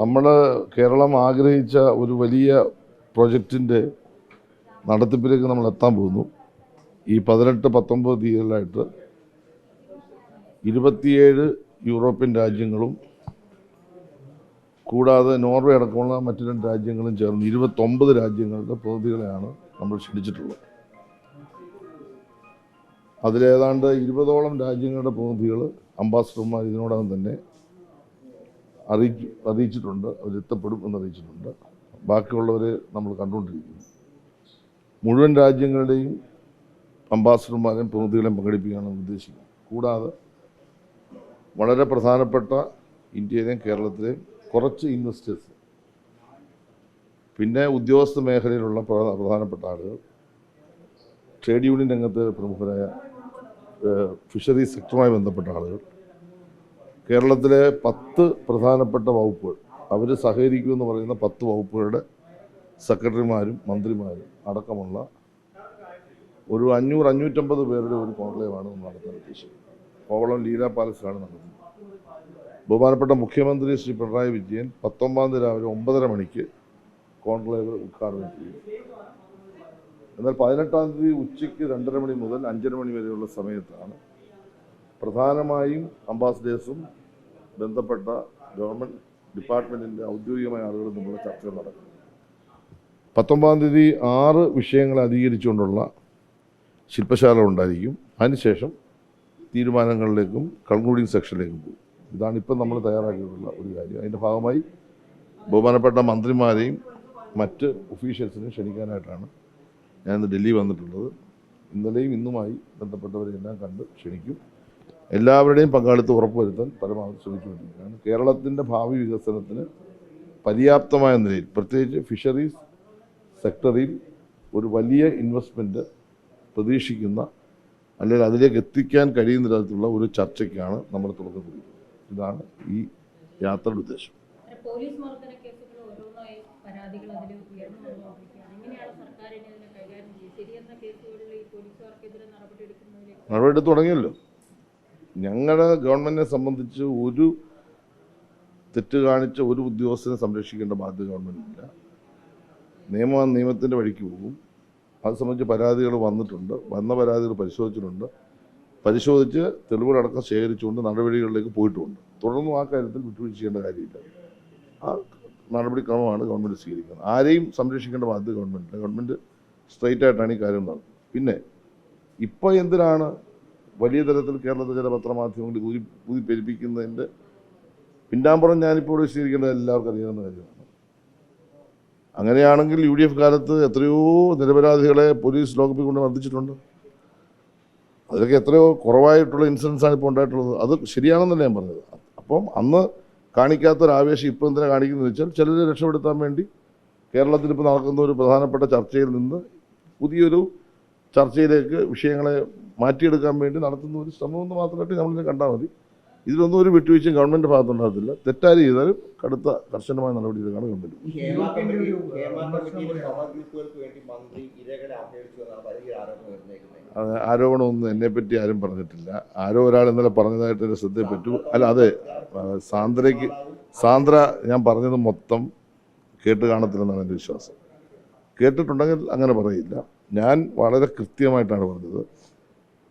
നമ്മൾ കേരളം ആഗ്രഹിച്ച ഒരു വലിയ പ്രൊജക്റ്റിന്റെ നടത്തിപ്പിലേക്ക് നമ്മൾ എത്താൻ പോകുന്നു. ഈ പതിനെട്ട് പത്തൊമ്പത് തീയതികളിലായിട്ട് ഇരുപത്തിയേഴ് യൂറോപ്യൻ രാജ്യങ്ങളും കൂടാതെ നോർവേ അടക്കമുള്ള മറ്റു രണ്ട് രാജ്യങ്ങളും ചേർന്ന് ഇരുപത്തൊമ്പത് രാജ്യങ്ങളുടെ പ്രതിനിധികളെയാണ് നമ്മൾ ക്ഷണിച്ചിട്ടുള്ളത്. അതിലേതാണ്ട് ഇരുപതോളം രാജ്യങ്ങളുടെ പ്രതിനിധികൾ അംബാസിഡർമാർ ഇതിനോടകം തന്നെ അറിയിച്ചു അറിയിച്ചിട്ടുണ്ട് അവരെത്തപ്പെടും എന്ന് അറിയിച്ചിട്ടുണ്ട് ബാക്കിയുള്ളവരെ നമ്മൾ കണ്ടുകൊണ്ടിരിക്കുന്നു. മുഴുവൻ രാജ്യങ്ങളുടെയും അംബാസഡർമാരെയും പ്രതിനിധികളെയും പങ്കെടുപ്പിക്കാനാണ് ഉദ്ദേശിക്കുന്നത്. കൂടാതെ വളരെ പ്രധാനപ്പെട്ട ഇന്ത്യയിലെയും കേരളത്തിലെയും കുറച്ച് ഇൻവെസ്റ്റേഴ്സ് പിന്നെ ഉദ്യോഗസ്ഥ മേഖലയിലുള്ള പ്രധാ- പ്രധാനപ്പെട്ട ആളുകൾ ട്രേഡ് യൂണിയൻ രംഗത്തെ പ്രമുഖരായ ഫിഷറീസ് സെക്ടറുമായി ബന്ധപ്പെട്ട ആളുകൾ കേരളത്തിലെ പത്ത് പ്രധാനപ്പെട്ട വകുപ്പുകൾ അവർ സഹകരിക്കുമെന്ന് പറയുന്ന പത്ത് വകുപ്പുകളുടെ സെക്രട്ടറിമാരും മന്ത്രിമാരും അടക്കമുള്ള ഒരു അഞ്ഞൂറ് അഞ്ഞൂറ്റമ്പത് പേരുടെ ഒരു കോൺക്ലേവാണ് നടത്താൻ ഉദ്ദേശിക്കുന്നത്. കോവളം ലീല പാലസിലാണ് നടത്തുന്നത് ബഹുമാനപ്പെട്ട മുഖ്യമന്ത്രി ശ്രീ പിണറായി വിജയൻ പത്തൊമ്പതാം തീയതി രാവിലെ ഒമ്പതര മണിക്ക് കോൺക്ലേവ് ഉദ്ഘാടനം ചെയ്യും. എന്നാൽ പതിനെട്ടാം തീയതി ഉച്ചയ്ക്ക് രണ്ടര മണി മുതൽ അഞ്ചര മണി വരെയുള്ള സമയത്താണ് പ്രധാനമായും അംബാസിഡേഴ്സും ബന്ധപ്പെട്ട ഗവൺമെന്റ് ഡിപ്പാർട്ട്മെന്റിന്റെ ഔദ്യോഗികമായ ആളുകളും തമ്മിലുള്ള ചർച്ചകൾ നടക്കും. പത്തൊമ്പതാം തീയതി ആറ് വിഷയങ്ങൾ അധികരിച്ചുകൊണ്ടുള്ള ശില്പശാല ഉണ്ടായിരിക്കും. അതിനുശേഷം തീരുമാനങ്ങളിലേക്കും കൺക്ലൂഡിംഗ് സെക്ഷനിലേക്കും പോകും. ഇതാണ് ഇപ്പം നമ്മൾ തയ്യാറാക്കിയിട്ടുള്ള ഒരു കാര്യം. അതിന്റെ ഭാഗമായി ബഹുമാനപ്പെട്ട മന്ത്രിമാരെയും മറ്റ് ഒഫീഷ്യൽസിനെയും ക്ഷണിക്കാനായിട്ടാണ് ഞാൻ ഇന്ന് ഡൽഹി വന്നിട്ടുള്ളത്. ഇന്നലെയും ഇന്നുമായി ബന്ധപ്പെട്ടവരെല്ലാം കണ്ട് ക്ഷണിക്കും. എല്ലാവരുടെയും പങ്കാളിത്തം ഉറപ്പുവരുത്താൻ പരമാവധി ശ്രമിച്ചുകൊണ്ടിരിക്കുകയാണ്. കേരളത്തിന്റെ ഭാവി വികസനത്തിന് പര്യാപ്തമായ നിലയിൽ പ്രത്യേകിച്ച് ഫിഷറീസ് സെക്ടറിൽ ഒരു വലിയ ഇൻവെസ്റ്റ്മെന്റ് പ്രതീക്ഷിക്കുന്ന അല്ലെങ്കിൽ അതിലേക്ക് എത്തിക്കാൻ കഴിയുന്ന തരത്തിലുള്ള ഒരു ചർച്ചയ്ക്കാണ് നമ്മൾ തുടക്കം കുറിക്കുന്നത് ഇതാണ് ഈ യാത്രയുടെ ഉദ്ദേശം. നടപടി തുടങ്ങിയല്ലോ. ഞങ്ങളുടെ ഗവൺമെന്റിനെ സംബന്ധിച്ച് ഒരു തെറ്റ് കാണിച്ച ഒരു ഉദ്യോഗസ്ഥനെ സംരക്ഷിക്കേണ്ട ബാധ്യത ഗവൺമെന്റില്ല നിയമം നിയമത്തിന്റെ വഴിക്ക് പോകും. അത് സംബന്ധിച്ച് പരാതികൾ വന്നിട്ടുണ്ട്. വന്ന പരാതികൾ പരിശോധിച്ചിട്ടുണ്ട്. പരിശോധിച്ച് തെളിവുകളടക്കം ശേഖരിച്ചുകൊണ്ട് നടപടികളിലേക്ക് പോയിട്ടുമുണ്ട് തുടർന്നും ആ കാര്യത്തിൽ വിട്ടുവീഴ്ച ചെയ്യേണ്ട കാര്യമില്ല. ആ നടപടിക്രമമാണ് ഗവൺമെന്റ് സ്വീകരിക്കുന്നത്. ആരെയും സംരക്ഷിക്കേണ്ട ബാധ്യത ഗവൺമെന്റ് ഗവൺമെന്റ് സ്ട്രൈറ്റ് ആയിട്ടാണ് ഈ കാര്യം നടത്തുന്നത് പിന്നെ ഇപ്പോൾ എന്തിനാണ് വലിയ തരത്തിൽ കേരളത്തിലെ ചില പത്രമാധ്യമങ്ങളിൽ ഊതി ഊതിപ്പെരിപ്പിക്കുന്നതിന്റെ പിന്നാമ്പുറം ഞാനിപ്പോൾ വിശദീകരിക്കേണ്ടത് എല്ലാവർക്കും അറിയാവുന്ന കാര്യമാണ്. അങ്ങനെയാണെങ്കിൽ യു ഡി എഫ് കാലത്ത് എത്രയോ നിരപരാധികളെ പോലീസ് ലോക്കപ്പിൽ കൊണ്ട് മർദ്ദിച്ചിട്ടുണ്ട്. അതിലൊക്കെ എത്രയോ കുറവായിട്ടുള്ള ഇൻസിഡൻസാണ് ഇപ്പോൾ ഉണ്ടായിട്ടുള്ളത്. അത് ശരിയാണെന്നല്ല ഞാൻ പറഞ്ഞത്. അപ്പം അന്ന് കാണിക്കാത്തൊരാവേശം ഇപ്പോൾ എന്തിനാ കാണിക്കുന്നത് വെച്ചാൽ ചിലരെ രക്ഷപ്പെടുത്താൻ വേണ്ടി കേരളത്തിൽ ഇപ്പോൾ നടക്കുന്ന ഒരു പ്രധാനപ്പെട്ട ചർച്ചയിൽ നിന്ന് പുതിയൊരു ചർച്ചയിലേക്ക് വിഷയങ്ങളെ മാറ്റിയെടുക്കാൻ വേണ്ടി നടത്തുന്ന ഒരു ശ്രമം എന്ന് മാത്രമായിട്ട് നമ്മളിത് കണ്ടാൽ മതി. ഇതിലൊന്നും ഒരു വിട്ടുവീഴ്ചയും ഗവൺമെന്റ് ഭാഗത്തുണ്ടാകത്തില്ല. തെറ്റായി ചെയ്താലും കടുത്ത കർശനമായ നടപടി ഗവൺമെന്റ് ഗവൺമെന്റ്. ആരോപണമൊന്നും എന്നെ പറ്റി ആരും പറഞ്ഞിട്ടില്ല. ആരോ ഒരാൾ ഇന്നലെ പറഞ്ഞതായിട്ട് എന്റെ ശ്രദ്ധയിൽപ്പെട്ടു അല്ല അതെ സാന്ദ്രയ്ക്ക് സാന്ദ്ര ഞാൻ പറഞ്ഞത് മൊത്തം കേട്ട് കാണത്തില്ലെന്നാണ് എന്റെ വിശ്വാസം. കേട്ടിട്ടുണ്ടെങ്കിൽ അങ്ങനെ പറയില്ല. ഞാൻ വളരെ കൃത്യമായിട്ടാണ് പറഞ്ഞത്.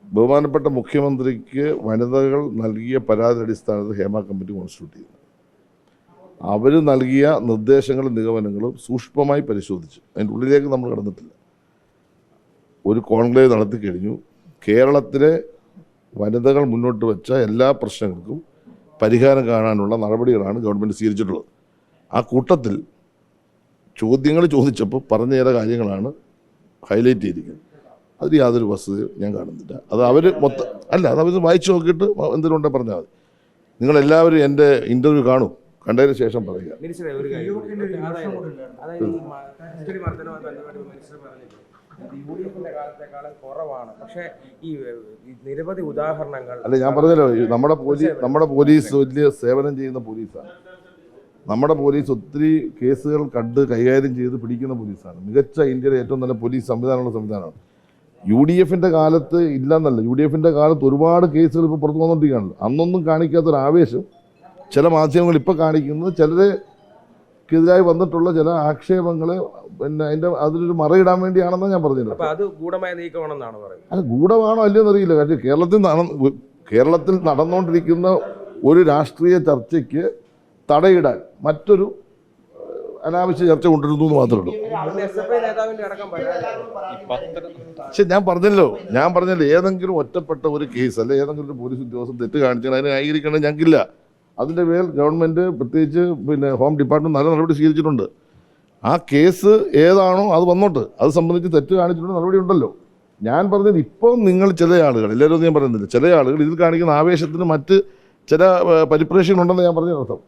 ബഹുമാനപ്പെട്ട മുഖ്യമന്ത്രിക്ക് വനിതകൾ നൽകിയ പരാതി അടിസ്ഥാനത്തിൽ ഹേമ കമ്മിറ്റി കോൺസ്റ്റിറ്റ്യൂട്ട് ചെയ്യുന്നത് അവർ നൽകിയ നിർദ്ദേശങ്ങളും നിഗമനങ്ങളും സൂക്ഷ്മമായി പരിശോധിച്ചു. അതിന്റെ ഉള്ളിലേക്ക് നമ്മൾ കടന്നിട്ടില്ല. ഒരു കോൺക്ലേവ് നടത്തി കഴിഞ്ഞു. കേരളത്തിലെ വനിതകൾ മുന്നോട്ട് വെച്ച എല്ലാ പ്രശ്നങ്ങൾക്കും പരിഹാരം കാണാനുള്ള നടപടികളാണ് ഗവൺമെന്റ് സ്വീകരിച്ചിട്ടുള്ളത്. ആ കൂട്ടത്തിൽ ചോദ്യങ്ങൾ ചോദിച്ചപ്പോൾ പറഞ്ഞ ചില കാര്യങ്ങളാണ് ഹൈലൈറ്റ് ചെയ്തിരിക്കുന്നത്. അതിൽ യാതൊരു വസ്തുതയും ഞാൻ കാണുന്നില്ല. അത് അവർ മൊത്തം അല്ല അത് അവർ വായിച്ചു നോക്കിയിട്ട് എന്തെങ്കിലും ഉണ്ടെങ്കിൽ പറഞ്ഞാൽ മതി. നിങ്ങളെല്ലാവരും എന്റെ ഇന്റർവ്യൂ കാണൂ. കണ്ടതിന് ശേഷം പറയുക. അല്ല ഞാൻ പറഞ്ഞല്ലോ നമ്മുടെ പോലീസ് നമ്മുടെ പോലീസ് വലിയ സേവനം ചെയ്യുന്ന പോലീസാണ്. നമ്മുടെ പോലീസ് ഒത്തിരി കേസുകൾ കണ്ട് കൈകാര്യം ചെയ്ത് പിടിക്കുന്ന പോലീസാണ്. മികച്ച ഇന്ത്യയിലെ ഏറ്റവും നല്ല പോലീസ് സംവിധാനമുള്ള സംവിധാനമാണ്. യു ഡി എഫിന്റെ കാലത്ത് ഇല്ലെന്നല്ല. യു ഡി എഫിന്റെ കാലത്ത് ഒരുപാട് കേസുകൾ ഇപ്പോൾ പുറത്തു വന്നുകൊണ്ടിരിക്കുകയാണല്ലോ അന്നൊന്നും കാണിക്കാത്തൊരു ആവേശം ചില മാധ്യമങ്ങൾ ഇപ്പോൾ കാണിക്കുന്നത് ചിലരെ ക്കെതിരായി വന്നിട്ടുള്ള ചില ആക്ഷേപങ്ങളെ പിന്നെ അതിന്റെ അതിലൊരു മറയിടാൻ വേണ്ടിയാണെന്നാണ് ഞാൻ പറഞ്ഞത്. അത് ഗൂഢമായ നീക്കമാണെന്നാണ് പറയുന്നത്? അത് ഗൂഢമാണോ അല്ലയോ എന്നറിയില്ല കാര്യം കേരളത്തിൽ നടന്ന കേരളത്തിൽ നടന്നുകൊണ്ടിരിക്കുന്ന ഒരു രാഷ്ട്രീയ ചർച്ചയ്ക്ക് തടയിടാൻ മറ്റൊരു അനാവശ്യ ചർച്ച കൊണ്ടിരുന്നു എന്ന് മാത്രമേ ഉള്ളൂ. പക്ഷെ ഞാൻ പറഞ്ഞല്ലോ ഞാൻ പറഞ്ഞല്ലോ ഏതെങ്കിലും ഒറ്റപ്പെട്ട ഒരു കേസ് അല്ലെ ഏതെങ്കിലും ഒരു പോലീസ് ഉദ്യോഗസ്ഥൻ തെറ്റ് കാണിച്ചാൽ അതിനെ ന്യായീകരിക്കണം ഞങ്ങൾക്കില്ല. അതിന്റെ മേൽ ഗവൺമെന്റ് പ്രത്യേകിച്ച് പിന്നെ ഹോം ഡിപ്പാർട്ട്മെന്റ് നല്ല നടപടി സ്വീകരിച്ചിട്ടുണ്ട്. ആ കേസ് ഏതാണോ അത് വന്നോട്ട്. അത് സംബന്ധിച്ച് തെറ്റ് കാണിച്ചിട്ടുണ്ട് നടപടി ഉണ്ടല്ലോ. ഞാൻ പറഞ്ഞത് ഇപ്പോൾ നിങ്ങൾ ചില ആളുകൾ എല്ലാവരും ഞാൻ പറയുന്നില്ല ചില ആളുകൾ ഇതിൽ കാണിക്കുന്ന ആവേശത്തിന് മറ്റ് ചില പരിപ്രേക്ഷകളുണ്ടെന്ന് ഞാൻ പറഞ്ഞ അർത്ഥം